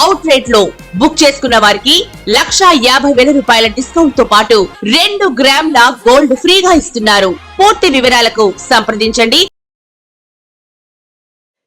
Out రేట్లో book చేసుకున్న వారికి లక్షా యాభై వేల రూపాయల డిస్కౌంట్తో పాటు రెండు గ్రాముల గోల్డ్ ఫ్రీగా ఇస్తున్నారు. పూర్తి వివరాలకు సంప్రదించండి.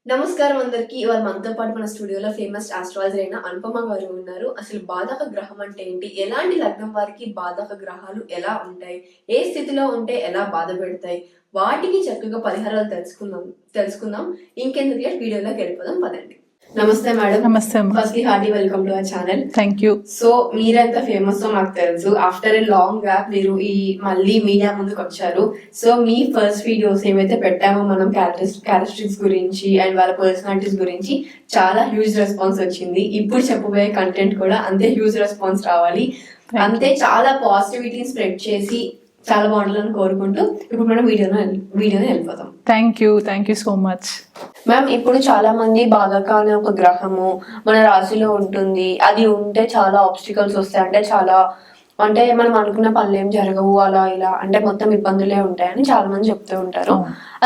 నమస్కారం అందరికి. ఇవాళ మనతో పాటు మన స్టూడియోలో ఫేమస్ ఆస్ట్రాలజర్ అయిన అనుపమ గారు ఉన్నారు. అసలు బాధక గ్రహం అంటే ఏంటి? ఎలాంటి లగ్నం వారికి బాధక గ్రహాలు ఎలా ఉంటాయి? ఏ స్థితిలో ఉంటే ఎలా బాధ పెడతాయి? వాటికి చక్కగా పరిహారాలు తెలుసుకుందాం తెలుసుకుందాం. ఇంకెందుకు వీడియోలోకి వెళ్ళిపోదాం. పదండి. నమస్తే మేడం. నమస్తే first hearty welcome to our channel thank you so మీరెంత ఫేమస్ మాకు తెలుసు. ఆఫ్టర్ ఏ లాంగ్ గ్యాప్ మీరు ఈ మళ్ళీ మీడియా ముందుకు వచ్చారు. సో మీ ఫస్ట్ వీడియోస్ ఏవైతే పెట్టామో మనం క్యారెక్టరిస్టిక్స్ గురించి అండ్ వాళ్ళ పర్సనాలిటీస్ గురించి చాలా హ్యూజ్ రెస్పాన్స్ వచ్చింది. ఇప్పుడు చెప్పబోయే కంటెంట్ కూడా అంతే హ్యూజ్ రెస్పాన్స్ రావాలి. అంతే చాలా పాజిటివిటీని స్ప్రెడ్ చేసి చాలా బాగుండాలని కోరుకుంటూ ఇప్పుడు మనం వీడియోలో వీడియోని వెళ్ళిపోతాం. Thank you thank you so much ma'am ఇప్పుడు చాలా మంది బాధక అనే ఒక గ్రహము మన రాశిలో ఉంటుంది. అది ఉంటే చాలా ఆబ్స్టికల్స్ వస్తాయి. అంటే చాలా అంటే మనం అనుకున్న పనులు ఏం జరగవు అలా ఇలా అంటే మొత్తం ఇబ్బందులే ఉంటాయని చాలా మంది చెప్తూ ఉంటారు.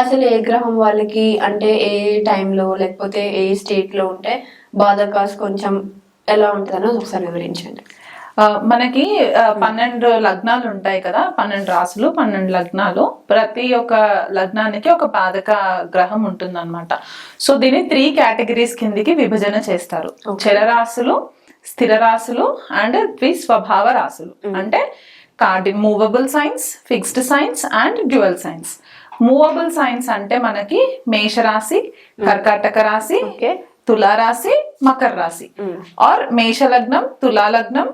అసలు ఏ గ్రహం వాళ్ళకి అంటే ఏ టైంలో లేకపోతే ఏ స్టేట్లో ఉంటే బాధకాస్ కొంచెం ఎలా ఉంటుందని ఒకసారి వివరించండి. మనకి పన్నెండు లగ్నాలు ఉంటాయి కదా పన్నెండు రాసులు పన్నెండు లగ్నాలు. ప్రతి ఒక్క లగ్నానికి ఒక బాధక గ్రహం ఉంటుంది సో దీన్ని త్రీ కేటగిరీస్ కిందికి విభజన చేస్తారు. చరరాశులు స్థిర రాశులు అండ్ ద్విస్వభావ రాశులు అంటే Cardy movable signs fixed signs and dual signs. Movable signs అంటే మనకి మేషరాశి కర్కాటక రాశి తులారాశి మకర రాశి. ఆర్ మేష లగ్నం తులా లగ్నం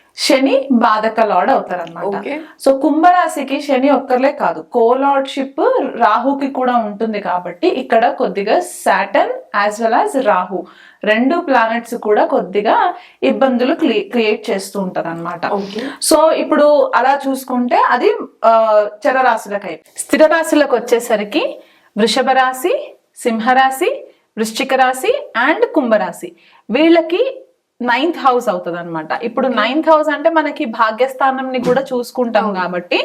శని బాధక లార్డ్ అవుతారు అనమాట సో కుంభరాశికి శని ఒక్కర్లే కాదు. కోలార్డ్షిప్ రాహుకి కూడా ఉంటుంది కాబట్టి ఇక్కడ కొద్దిగా Saturn as well as Rahu. రెండు ప్లానెట్స్ కూడా కొద్దిగా ఇబ్బందులు క్రియేట్ చేస్తూ ఉంటది అనమాట సో ఇప్పుడు అలా చూసుకుంటే అది ఆ, చరరాశులకై. స్థిర రాశులకు వచ్చేసరికి వృషభ రాశి సింహరాశి వృశ్చిక రాశి అండ్ కుంభరాశి. వీళ్ళకి నైన్త్ హౌస్ అవుతుంది అనమాట ఇప్పుడు నైన్త్ హౌస్ అంటే మనకి భాగ్యస్థానంని కూడా చూసుకుంటాం కాబట్టి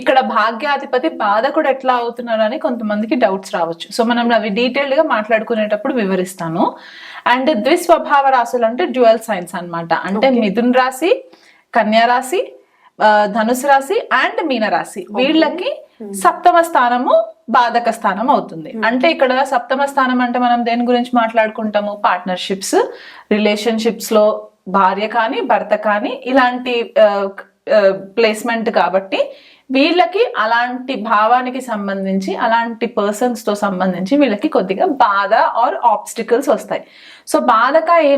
ఇక్కడ భాగ్యాధిపతి బాధకుడు ఎట్లా అవుతున్నాడు అని కొంతమందికి డౌట్స్ రావచ్చు. సో మనం అవి డీటెయిల్డ్గా మాట్లాడుకునేటప్పుడు వివరిస్తాను. అండ్ ద్విస్వభావ రాశులు అంటే డ్యువల్ సైన్స్ అన్నమాట. అంటే మిథున్ రాశి కన్యా రాశి ధనుసు రాశి అండ్ మీన రాశి వీళ్ళకి సప్తమ స్థానము బాధక స్థానం అవుతుంది. అంటే ఇక్కడ సప్తమ స్థానం అంటే మనం దేని గురించి మాట్లాడుకుంటాము? పార్ట్నర్షిప్స్ రిలేషన్షిప్స్లో భార్య కానీ భర్త కానీ ఇలాంటి ప్లేస్మెంట్ కాబట్టి వీళ్ళకి అలాంటి భావానికి సంబంధించి అలాంటి పర్సన్స్తో సంబంధించి వీళ్ళకి కొద్దిగా బాధ ఆర్ ఆబ్స్టికల్స్ వస్తాయి. సో బాధక ఏ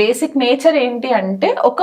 బేసిక్ నేచర్ ఏంటి అంటే ఒక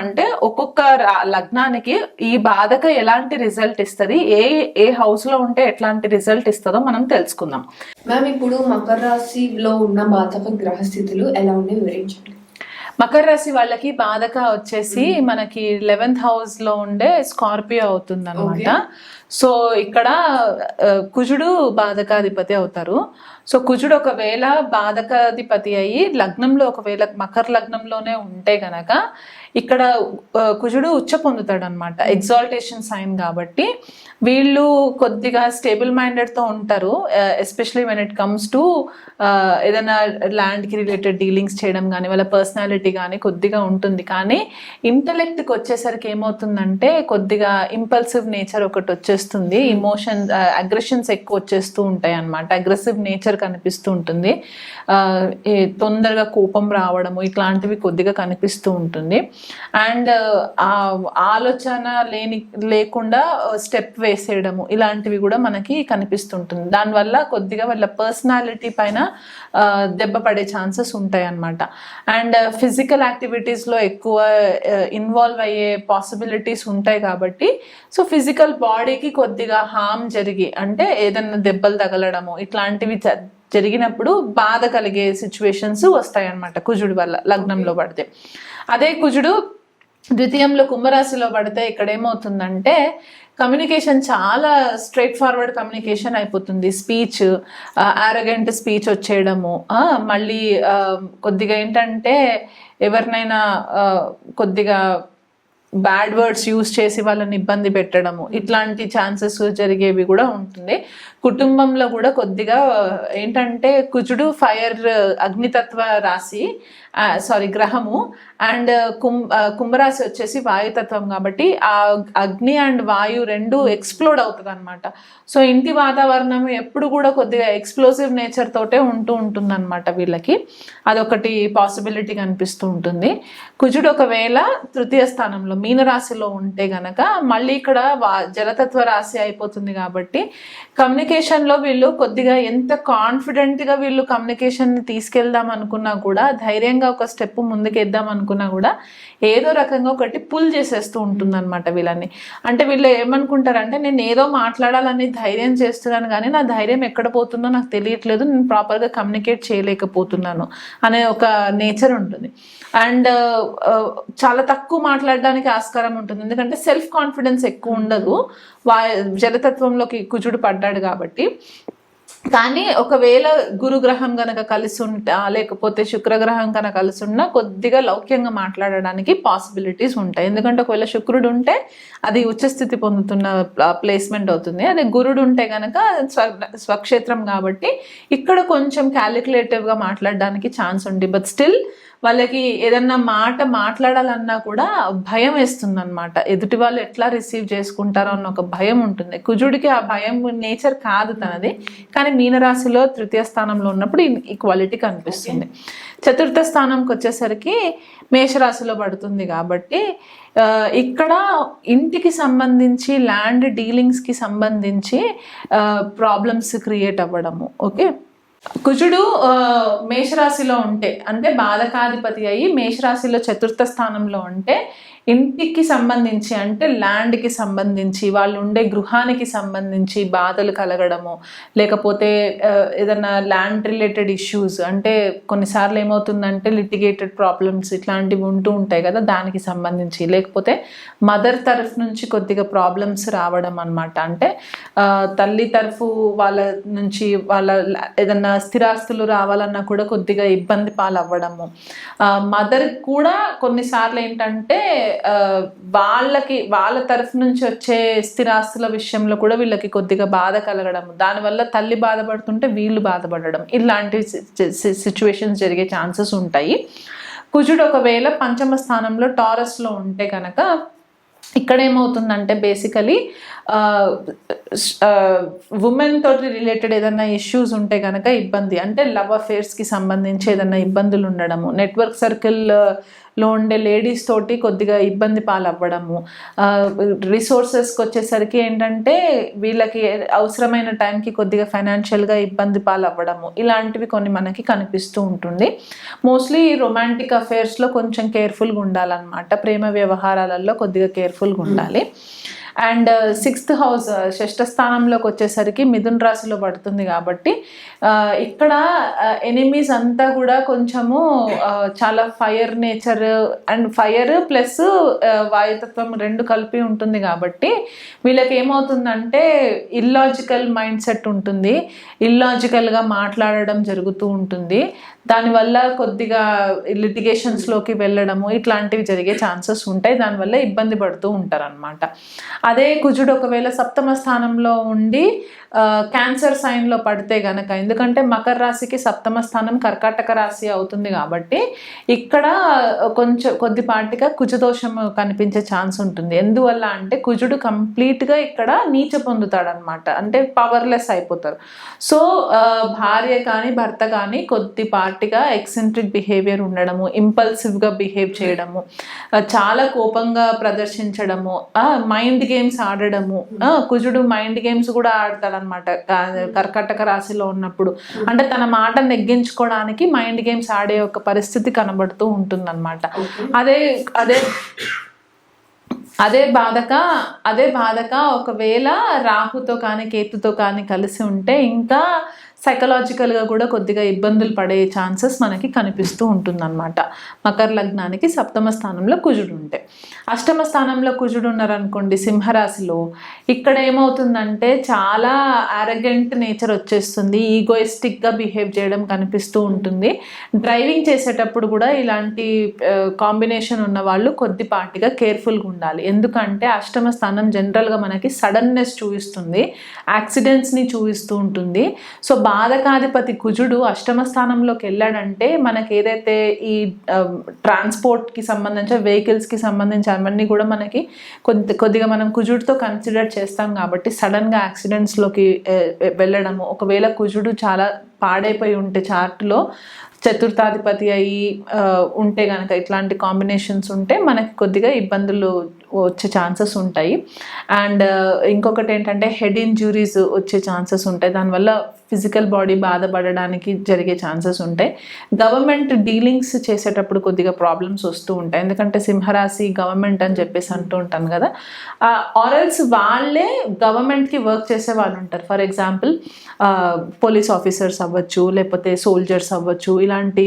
చేద్దామంటే ఒక్కొక్క లగ్నానికి ఈ బాధక ఎలాంటి రిజల్ట్ ఇస్తది? ఏ ఏ హౌస్లో ఉంటే ఎట్లాంటి రిజల్ట్ ఇస్తుందో మనం తెలుసుకుందాం. మ్యామ్ ఇప్పుడు మకర రాశిలో ఉన్న బాధక గ్రహ స్థితులు ఎలా ఉండే వివరించండి. మకర రాశి వాళ్ళకి బాధక వచ్చేసి మనకి లెవెన్త్ హౌస్లో ఉండే స్కార్పియో అవుతుంది అనమాట సో ఇక్కడ కుజుడు బాధకాధిపతి అవుతారు. సో కుజుడు ఒకవేళ బాధకాధిపతి అయ్యి లగ్నంలో ఒకవేళ మకర లగ్నంలోనే ఉంటే గనక ఇక్కడ కుజుడు ఉచ్చ పొందుతాడు అనమాట ఎగ్జాల్టేషన్ సైన్ కాబట్టి వీళ్ళు కొద్దిగా స్టేబుల్ మైండెడ్తో ఉంటారు. Especially when it comes to ఏదైనా ల్యాండ్కి రిలేటెడ్ డీలింగ్స్ చేయడం కానీ వాళ్ళ పర్సనాలిటీ కానీ కొద్దిగా ఉంటుంది. కానీ ఇంటలెక్ట్కి వచ్చేసరికి ఏమవుతుందంటే కొద్దిగా ఇంపల్సివ్ నేచర్ ఒకటి వచ్చేస్తుంది. ఇమోషన్ అగ్రెషన్స్ ఎక్కువ వచ్చేస్తూ ఉంటాయి అన్నమాట. అగ్రెసివ్ నేచర్ కనిపిస్తూ ఉంటుంది. తొందరగా కోపం రావడము ఇట్లాంటివి కొద్దిగా కనిపిస్తూ ఉంటుంది. అండ్ ఆ ఆలోచన లేని లేకుండా స్టెప్ వేసేయడము ఇలాంటివి కూడా మనకి కనిపిస్తుంటుంది. దానివల్ల కొద్దిగా వాళ్ళ పర్సనాలిటీ పైన దెబ్బ పడే ఛాన్సెస్ ఉంటాయి అన్నమాట అండ్ ఫిజికల్ యాక్టివిటీస్లో ఎక్కువ ఇన్వాల్వ్ అయ్యే పాసిబిలిటీస్ ఉంటాయి కాబట్టి సో ఫిజికల్ బాడీకి కొద్దిగా హామ్ జరిగి అంటే ఏదైనా దెబ్బలు తగలడము ఇట్లాంటివి జరిగినప్పుడు బాధ కలిగే సిచ్యువేషన్స్ వస్తాయి అన్నమాట కుజుడు వల్ల లగ్నంలో పడితే. అదే కుజుడు ద్వితీయంలో కుంభరాశిలో పడితే ఇక్కడ ఏమవుతుందంటే కమ్యూనికేషన్ చాలా స్ట్రైట్ ఫార్వర్డ్ కమ్యూనికేషన్ అయిపోతుంది స్పీచ్ ఆరోగెంట్ స్పీచ్ వచ్చేయడము మళ్ళీ కొద్దిగా ఏంటంటే ఎవరినైనా కొద్దిగా బ్యాడ్ వర్డ్స్ యూస్ చేసి వాళ్ళని ఇబ్బంది పెట్టడము ఇట్లాంటి ఛాన్సెస్ జరిగేవి కూడా ఉంటుంది. కుటుంబంలో కూడా కొద్దిగా ఏంటంటే కుజుడు ఫైర్ అగ్నితత్వ రాశి సారీ గ్రహము అండ్ కుం కుంభరాశి వచ్చేసి వాయుతత్వం కాబట్టి ఆ అగ్ని అండ్ వాయు రెండు ఎక్స్ప్లోడ్ అవుతుంది అనమాట సో ఇంటి వాతావరణం ఎప్పుడు కూడా కొద్దిగా ఎక్స్ప్లోజివ్ నేచర్ తోటే ఉంటూ ఉంటుంది అనమాట వీళ్ళకి. అదొకటి పాసిబిలిటీ కనిపిస్తూ ఉంటుంది. కుజుడు ఒకవేళ తృతీయ స్థానంలో మీనరాశిలో ఉంటే గనక మళ్ళీ ఇక్కడ వా- జలతత్వ రాశి అయిపోతుంది కాబట్టి కమ్యూనికేషన్లో వీళ్ళు కొద్దిగా ఎంత కాన్ఫిడెంట్గా వీళ్ళు కమ్యూనికేషన్ని తీసుకెళ్దాం అనుకున్నా కూడా ధైర్యంగా ఒక స్టెప్ ముందుకేద్దాం అనుకున్నా కూడా ఏదో రకంగా ఒకటి పుల్ చేసేస్తూ ఉంటుంది అనమాట వీళ్ళని. అంటే వీళ్ళు ఏమనుకుంటారంటే నేను ఏదో మాట్లాడాలని ధైర్యం చేస్తున్నాను కానీ నా ధైర్యం ఎక్కడ పోతుందో నాకు తెలియట్లేదు నేను ప్రాపర్గా కమ్యూనికేట్ చేయలేకపోతున్నాను అనే ఒక నేచర్ ఉంటుంది. అండ్ చాలా తక్కువ మాట్లాడడానికి ఆస్కారం ఉంటుంది. ఎందుకంటే సెల్ఫ్ కాన్ఫిడెన్స్ ఎక్కువ ఉండదు. వా జలతత్వంలోకి కుజుడు పడ్డాడు కాబట్టి. కానీ ఒకవేళ గురుగ్రహం కనుక కలిసి ఉంటా లేకపోతే శుక్రగ్రహం కనుక కలిసి ఉన్నా కొద్దిగా లౌక్యంగా మాట్లాడడానికి పాసిబిలిటీస్ ఉంటాయి. ఎందుకంటే ఒకవేళ శుక్రుడు ఉంటే అది ఉచ్చస్థితి పొందుతున్న ప్లేస్మెంట్ అవుతుంది. అదే గురుడు ఉంటే కనుక స్వ స్వక్షేత్రం కాబట్టి ఇక్కడ కొంచెం క్యాలిక్యులేటివ్గా మాట్లాడడానికి ఛాన్స్ ఉంది. బట్ స్టిల్ వాళ్ళకి ఏదన్నా మాట మాట్లాడాలన్నా కూడా భయం వేస్తుంది అనమాట ఎదుటి వాళ్ళు ఎట్లా రిసీవ్ చేసుకుంటారో అన్న ఒక భయం ఉంటుంది. కుజుడికి ఆ భయం నేచర్ కాదు తనది. కానీ మీనరాశిలో తృతీయ స్థానంలో ఉన్నప్పుడు ఈ- క్వాలిటీ కనిపిస్తుంది. చతుర్థ స్థానంకి వచ్చేసరికి మేషరాశిలో పడుతుంది కాబట్టి ఇక్కడ ఇంటికి సంబంధించి ల్యాండ్ డీలింగ్స్కి సంబంధించి ప్రాబ్లమ్స్ క్రియేట్ అవ్వడము. ఓకే కుజుడు ఆ, మేషరాశిలో ఉంటే అంటే బాధకాధిపతి అయ్యి మేషరాశిలో చతుర్థ స్థానంలో ఉంటే ఇంటికి సంబంధించి అంటే ల్యాండ్కి సంబంధించి వాళ్ళు ఉండే గృహానికి సంబంధించి బాధలు కలగడము లేకపోతే ఏదైనా ల్యాండ్ రిలేటెడ్ ఇష్యూస్ అంటే కొన్నిసార్లు ఏమవుతుందంటే లిటిగేటెడ్ ప్రాబ్లమ్స్ ఇట్లాంటివి ఉంటూ ఉంటాయి కదా దానికి సంబంధించి. లేకపోతే మదర్ తరఫు నుంచి కొద్దిగా ప్రాబ్లమ్స్ రావడం అనమాట అంటే తల్లి తరఫు వాళ్ళ నుంచి వాళ్ళ ఏదన్నా స్థిరాస్తులు రావాలన్నా కూడా కొద్దిగా ఇబ్బంది పాలవ్వడము. మదర్ కూడా కొన్నిసార్లు ఏంటంటే వాళ్ళకి వాళ్ళ తరఫు నుంచి వచ్చే స్థిరాస్తుల విషయంలో కూడా వీళ్ళకి కొద్దిగా బాధ కలగడం. దానివల్ల తల్లి బాధపడుతుంటే వీళ్ళు బాధపడడం. ఇలాంటి సిచ్యువేషన్స్ జరిగే ఛాన్సెస్ ఉంటాయి. కుజుడు ఒకవేళ పంచమ స్థానంలో టారస్లో ఉంటే కనుక ఇక్కడ ఏమవుతుందంటే బేసికలీ ఉమెన్ తోటి రిలేటెడ్ ఏదైనా ఇష్యూస్ ఉంటే కనుక ఇబ్బంది. అంటే లవ్ అఫేర్స్కి సంబంధించి ఏదైనా ఇబ్బందులు ఉండడము. నెట్వర్క్ సర్కిల్ లో ఉండే లేడీస్ తోటి కొద్దిగా ఇబ్బంది పాలవ్వడము. రిసోర్సెస్కి వచ్చేసరికి ఏంటంటే వీళ్ళకి అవసరమైన టైంకి కొద్దిగా ఫైనాన్షియల్గా ఇబ్బంది పాలవ్వడము. ఇలాంటివి కొన్ని మనకి కనిపిస్తూ ఉంటుంది. మోస్ట్లీ రొమాంటిక్ అఫేర్స్లో కొంచెం కేర్ఫుల్గా ఉండాలన్నమాట. ప్రేమ వ్యవహారాలలో కొద్దిగా కేర్ఫుల్గా ఉండాలి. And uh, sixth house uh, షష్ఠ స్థానంలోకి వచ్చేసరికి మిథున్ రాశిలో పడుతుంది కాబట్టి uh, ఇక్కడ ఎనిమీస్ అంతా కూడా కొంచెము చాలా fire nature and fire plus వాయుతత్వం రెండు కలిపి ఉంటుంది కాబట్టి వీళ్ళకి ఏమవుతుందంటే ఇల్లాజికల్ మైండ్ సెట్ ఉంటుంది ఇల్లాజికల్గా మాట్లాడడం జరుగుతూ ఉంటుంది. దానివల్ల కొద్దిగా లిటిగేషన్స్లోకి వెళ్ళడము ఇట్లాంటివి జరిగే ఛాన్సెస్ ఉంటాయి. దానివల్ల ఇబ్బంది పడుతూ ఉంటారు అనమాట అదే కుజుడు ఒకవేళ సప్తమ స్థానంలో ఉండి క్యాన్సర్ సైన్లో పడితే గనక ఎందుకంటే మకర రాశికి సప్తమ స్థానం కర్కాటక రాశి అవుతుంది కాబట్టి ఇక్కడ కొంచెం కొద్దిపాటిగా కుజదోషం కనిపించే ఛాన్స్ ఉంటుంది. ఎందువల్ల అంటే కుజుడు కంప్లీట్గా ఇక్కడ నీచ పొందుతాడనమాట అంటే పవర్లెస్ అయిపోతారు. సో భార్య కానీ భర్త కానీ కొద్దిపాటిగా ఎక్సెంట్రిక్ బిహేవియర్ ఉండడము ఇంపల్సివ్గా బిహేవ్ చేయడము చాలా కోపంగా ప్రదర్శించడము మైండ్ గేమ్స్ ఆడడము కుజుడు మైండ్ గేమ్స్ కూడా ఆడతాడనమాట కర్కటక రాశిలో ఉన్నప్పుడు. అంటే తన మాట నెగ్గించుకోవడానికి మైండ్ గేమ్స్ ఆడే ఒక పరిస్థితి కనబడుతూ ఉంటుందన్నమాట. అదే అదే అదే బాధక అదే బాధక ఒకవేళ రాహుతో కానీ కేతుతో కానీ కలిసి ఉంటే ఇంకా సైకలాజికల్గా కూడా కొద్దిగా ఇబ్బందులు పడే ఛాన్సెస్ మనకి కనిపిస్తూ ఉంటుందన్నమాట. మకర లగ్నానికి సప్తమ స్థానంలో కుజుడు ఉంటే. అష్టమ స్థానంలో కుజుడు ఉన్నారనుకోండి సింహరాశిలో. ఇక్కడ ఏమవుతుందంటే చాలా ఆరగెంట్ నేచర్ వచ్చేస్తుంది. ఈగోయిస్టిక్గా బిహేవ్ చేయడం కనిపిస్తూ ఉంటుంది. డ్రైవింగ్ చేసేటప్పుడు కూడా ఇలాంటి కాంబినేషన్ ఉన్న వాళ్ళు కొద్దిపాటిగా కేర్ఫుల్గా ఉండాలి. ఎందుకంటే అష్టమ స్థానం జనరల్గా మనకి సడన్నెస్ చూపిస్తుంది. యాక్సిడెంట్స్ని చూపిస్తూ ఉంటుంది. సో బాధకాధిపతి కుజుడు అష్టమ స్థానంలోకి వెళ్ళాడంటే మనకి ఏదైతే ఈ um, ట్రాన్స్పోర్ట్కి సంబంధించిన వెహికల్స్కి సంబంధించి అవన్నీ కూడా మనకి కొద్ది కొద్దిగా మనం కుజుడితో కన్సిడర్ చేస్తాం కాబట్టి సడన్గా యాక్సిడెంట్స్లోకి eh, వెళ్ళడము. ఒకవేళ కుజుడు చాలా పాడైపోయి ఉంటే చార్ట్లో చతుర్థాధిపతి అయి ఉంటే కనుక ఇట్లాంటి కాంబినేషన్స్ ఉంటే మనకి కొద్దిగా ఇబ్బందులు వచ్చే ఛాన్సెస్ ఉంటాయి. అండ్ ఇంకొకటి ఏంటంటే హెడ్ ఇంజురీస్ వచ్చే ఛాన్సెస్ ఉంటాయి. దానివల్ల ఫిజికల్ బాడీ బాధపడడానికి జరిగే ఛాన్సెస్ ఉంటాయి. గవర్నమెంట్ డీలింగ్స్ చేసేటప్పుడు కొద్దిగా ప్రాబ్లమ్స్ వస్తూ ఉంటాయి. ఎందుకంటే సింహరాశి గవర్నమెంట్ అని చెప్పేసి అంటూ ఉంటాను కదా. ఆరల్స్ వాళ్ళే గవర్నమెంట్కి వర్క్ చేసే వాళ్ళు ఉంటారు. ఫర్ ఎగ్జాంపుల్ పోలీస్ ఆఫీసర్స్ అవ్వచ్చు లేకపోతే సోల్జర్స్ అవ్వచ్చు ఇలాంటి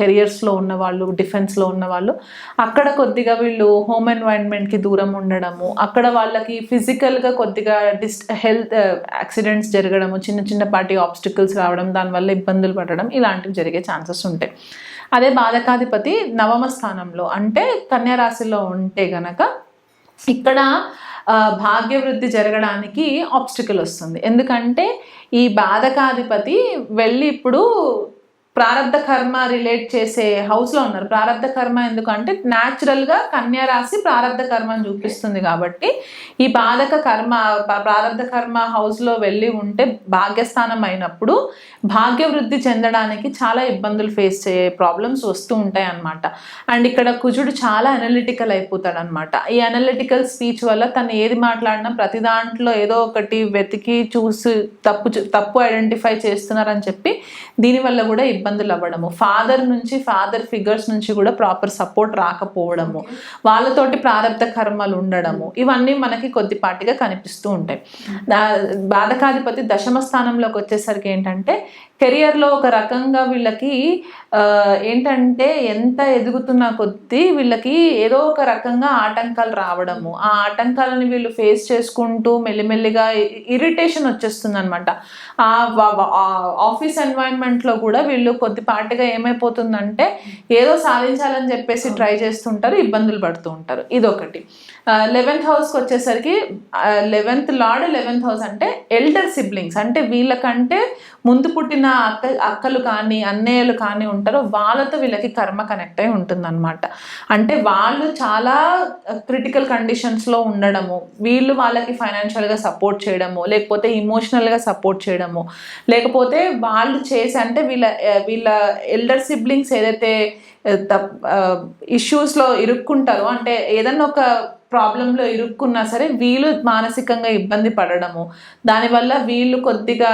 కెరియర్స్లో ఉన్న వాళ్ళు డిఫెన్స్లో ఉన్న వాళ్ళు అక్కడ కొద్దిగా వీళ్ళు హోమ్ ఎన్వైరన్మెంట్కి దూరం ఉండడము అక్కడ వాళ్ళకి ఫిజికల్గా కొద్దిగా డిస్ హెల్త్ యాక్సిడెంట్స్ జరగడము చిన్న చిన్నపాటి ఆబ్స్టికల్స్ రావడం దానివల్ల ఇబ్బందులు పడడం ఇలాంటివి జరిగే ఛాన్సెస్ ఉంటాయి. అదే బాధకాధిపతి నవమ స్థానంలో అంటే కన్యా రాశిలో ఉంటే గనక ఇక్కడ భాగ్యవృద్ధి జరగడానికి ఆబ్స్టికల్ వస్తుంది. ఎందుకంటే ఈ బాధకాధిపతి వెళ్ళి ఇప్పుడు ప్రారంధ కర్మ రిలేట్ చేసే హౌస్లో ఉన్నారు. ప్రారంధ కర్మ ఎందుకంటే న్యాచురల్గా కన్యా రాశి ప్రారంధ కర్మని చూపిస్తుంది కాబట్టి ఈ బాధక కర్మ ప- ప్రారంధ కర్మ హౌస్లో వెళ్ళి ఉంటే భాగ్యస్థానం అయినప్పుడు భాగ్యవృద్ధి చెందడానికి చాలా ఇబ్బందులు ఫేస్ చేయే ప్రాబ్లమ్స్ వస్తూ ఉంటాయి అన్నమాట. అండ్ ఇక్కడ కుజుడు చాలా అనలిటికల్ అయిపోతాడు అనమాట ఈ అనలిటికల్ స్పీచ్ వల్ల తను ఏది మాట్లాడినా ప్రతి దాంట్లో ఏదో ఒకటి వెతికి చూసి తప్పు చూ- తప్పు ఐడెంటిఫై చేస్తున్నారని చెప్పి దీనివల్ల కూడా ఇబ్బందులు అవ్వడము. ఫాదర్ నుంచి ఫాదర్ ఫిగర్స్ నుంచి కూడా ప్రాపర్ సపోర్ట్ రాకపోవడము. వాళ్ళతోటి ప్రారంభ కర్మలు ఉండడము. ఇవన్నీ మనకి కొద్దిపాటిగా కనిపిస్తూ ఉంటాయి. దా- బాధకాధిపతి దశమ స్థానంలోకి వచ్చేసరికి ఏంటంటే కెరియర్లో ఒక రకంగా వీళ్ళకి ఏంటంటే ఎంత ఎదుగుతున్న కొద్దీ వీళ్ళకి ఏదో ఒక రకంగా ఆటంకాలు రావడము. ఆ ఆటంకాలని వీళ్ళు ఫేస్ చేసుకుంటూ మెల్లిమెల్లిగా ఇరిటేషన్ వచ్చేస్తుంది అనమాట ఆఫీస్ ఎన్వైరన్మెంట్లో కూడా వీళ్ళు కొద్దిపాటిగా ఏమైపోతుందంటే ఏదో సాధించాలని చెప్పేసి ట్రై చేస్తుంటారు ఇబ్బందులు పడుతూ ఉంటారు. ఇదొకటి. లెవెన్త్ హౌస్కి వచ్చేసరికి లెవెన్త్ లార్డ్ లెవెన్త్ హౌస్ అంటే ఎల్డర్ సిబ్లింగ్స్ అంటే వీళ్ళకంటే ముందు పుట్టిన అక్క అక్కలు కానీ అన్నయ్యలు కానీ ఉంటారో వాళ్ళతో వీళ్ళకి కర్మ కనెక్ట్ అయి ఉంటుందన్నమాట. అంటే వాళ్ళు చాలా క్రిటికల్ కండిషన్స్లో ఉండడము వీళ్ళు వాళ్ళకి ఫైనాన్షియల్గా సపోర్ట్ చేయడము లేకపోతే ఇమోషనల్గా సపోర్ట్ చేయడము లేకపోతే వాళ్ళు చేసి అంటే వీళ్ళ వీళ్ళ ఎల్డర్ సిబ్లింగ్స్ ఏదైతే ఇష్యూస్లో ఇరుక్కుంటారో అంటే ఏదన్నా ఒక ప్రాబ్లంలో ఇరుక్కున్నా సరే వీళ్ళు మానసికంగా ఇబ్బంది పడడము దానివల్ల వీళ్ళు కొద్దిగా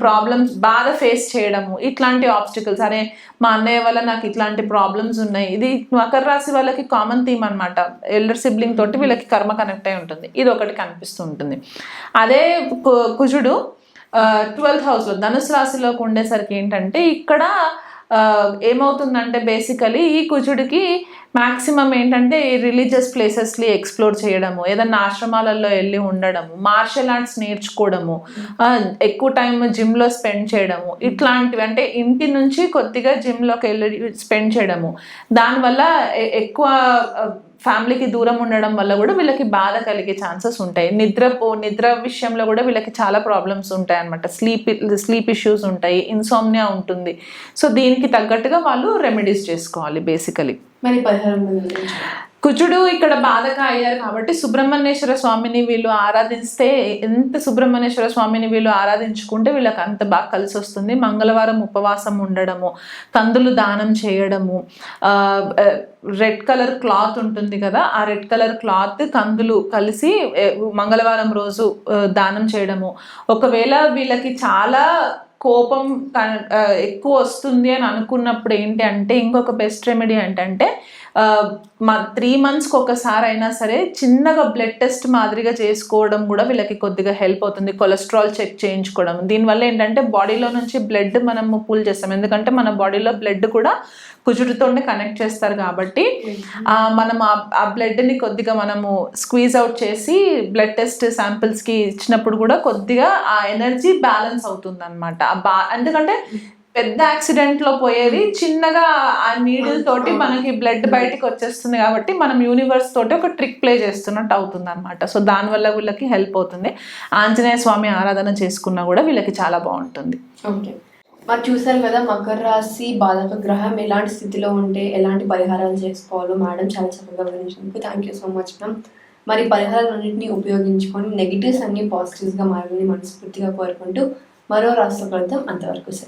ప్రాబ్లమ్స్ బాధ ఫేస్ చేయడము ఇట్లాంటి ఆబ్స్టికల్స్ అరే మా అన్నయ్య వల్ల నాకు ఇట్లాంటి ప్రాబ్లమ్స్ ఉన్నాయి. ఇది మకర రాశి వాళ్ళకి కామన్ థీమ్ అనమాట ఎల్డర్ సిబ్లింగ్ తోటి వీళ్ళకి కర్మ కనెక్ట్ అయి ఉంటుంది. ఇది ఒకటి కనిపిస్తూ ఉంటుంది. అదే కు- కుజుడు ట్వెల్త్ హౌస్లో ధనుసు రాశిలోకి ఉండేసరికి ఏంటంటే ఇక్కడ ఏమవుతుందంటే బేసికలీ ఈ కుజుడికి మ్యాక్సిమం ఏంటంటే రిలీజియస్ ప్లేసెస్ని ఎక్స్ప్లోర్ చేయడము ఏదన్నా ఆశ్రమాలలో వెళ్ళి ఉండడము మార్షల్ ఆర్ట్స్ నేర్చుకోవడము ఎక్కువ టైం జిమ్లో స్పెండ్ చేయడము ఇట్లాంటివి అంటే ఇంటి నుంచి కొద్దిగా జిమ్లోకి వెళ్ళి స్పెండ్ చేయడము. దానివల్ల ఎక్కువ ఫ్యామిలీకి దూరం ఉండడం వల్ల కూడా వీళ్ళకి బాధ కలిగే ఛాన్సెస్ ఉంటాయి. నిద్రపో నిద్ర విషయంలో కూడా వీళ్ళకి చాలా ప్రాబ్లమ్స్ ఉంటాయి అనమాట స్లీప్ స్లీప్ ఇష్యూస్ ఉంటాయి ఇన్సోమ్నియా ఉంటుంది. సో దీనికి తగ్గట్టుగా వాళ్ళు రెమెడీస్ చేసుకోవాలి బేసికలీ. మరి కుజుడు ఇక్కడ బాధక అయ్యారు కాబట్టి సుబ్రహ్మణ్యేశ్వర స్వామిని వీళ్ళు ఆరాధిస్తే ఎంత సుబ్రహ్మణ్యేశ్వర స్వామిని వీళ్ళు ఆరాధించుకుంటే వీళ్ళకి అంత బాగా కలిసి వస్తుంది. మంగళవారం ఉపవాసం ఉండడము కందులు దానం చేయడము రెడ్ కలర్ క్లాత్ ఉంటుంది కదా ఆ రెడ్ కలర్ క్లాత్ కందులు కలిసి మంగళవారం రోజు దానం చేయడము. ఒకవేళ వీళ్ళకి చాలా కోపం క- ఎక్కువ వస్తుంది అని అనుకున్నప్పుడు ఏంటి అంటే ఇంకొక బెస్ట్ రెమెడీ ఏంటంటే త్రీ మంత్స్కి ఒకసారి అయినా సరే చిన్నగా బ్లడ్ టెస్ట్ మాదిరిగా చేసుకోవడం కూడా వీళ్ళకి కొద్దిగా హెల్ప్ అవుతుంది. కొలెస్ట్రాల్ చెక్ చేయించుకోవడం. దీనివల్ల ఏంటంటే బాడీలో నుంచి బ్లడ్ మనము పూల్ చేస్తాం. ఎందుకంటే మన బాడీలో బ్లడ్ కూడా కుజుడితోనే కనెక్ట్ చేస్తారు కాబట్టి ఆ, మనం ఆ- బ్లడ్ని కొద్దిగా మనము స్క్వీజ్ అవుట్ చేసి బ్లడ్ టెస్ట్ శాంపిల్స్కి ఇచ్చినప్పుడు కూడా కొద్దిగా ఆ ఎనర్జీ బ్యాలెన్స్ అవుతుంది అనమాట బా ఎందుకంటే పెద్ద యాక్సిడెంట్లో పోయేది. చిన్నగా ఆ నీడిల్ తోటి మనకి బ్లడ్ బయటికి వచ్చేస్తుంది కాబట్టి మనం యూనివర్స్ తోటి ఒక ట్రిక్ ప్లే చేస్తున్నట్టు అవుతుంది అనమాట సో దానివల్ల వీళ్ళకి హెల్ప్ అవుతుంది. ఆంజనేయ స్వామి ఆరాధన చేసుకున్నా కూడా వీళ్ళకి చాలా బాగుంటుంది. ఓకే. మరి చూసారు కదా మకర రాశి బాధక గ్రహం ఎలాంటి స్థితిలో ఉంటే ఎలాంటి పరిహారాలు చేసుకోవాలో మేడం చాలా చక్కగా వివరించినందుకు thank you so much ma'am మరి పరిహారాలన్నింటినీ ఉపయోగించుకొని నెగిటివ్స్ అన్ని పాజిటివ్స్గా మారాలని మనస్ఫూర్తిగా కోరుకుంటూ మరో రాష్ట్ర కలుద్దాం అంతవరకు సెలవు.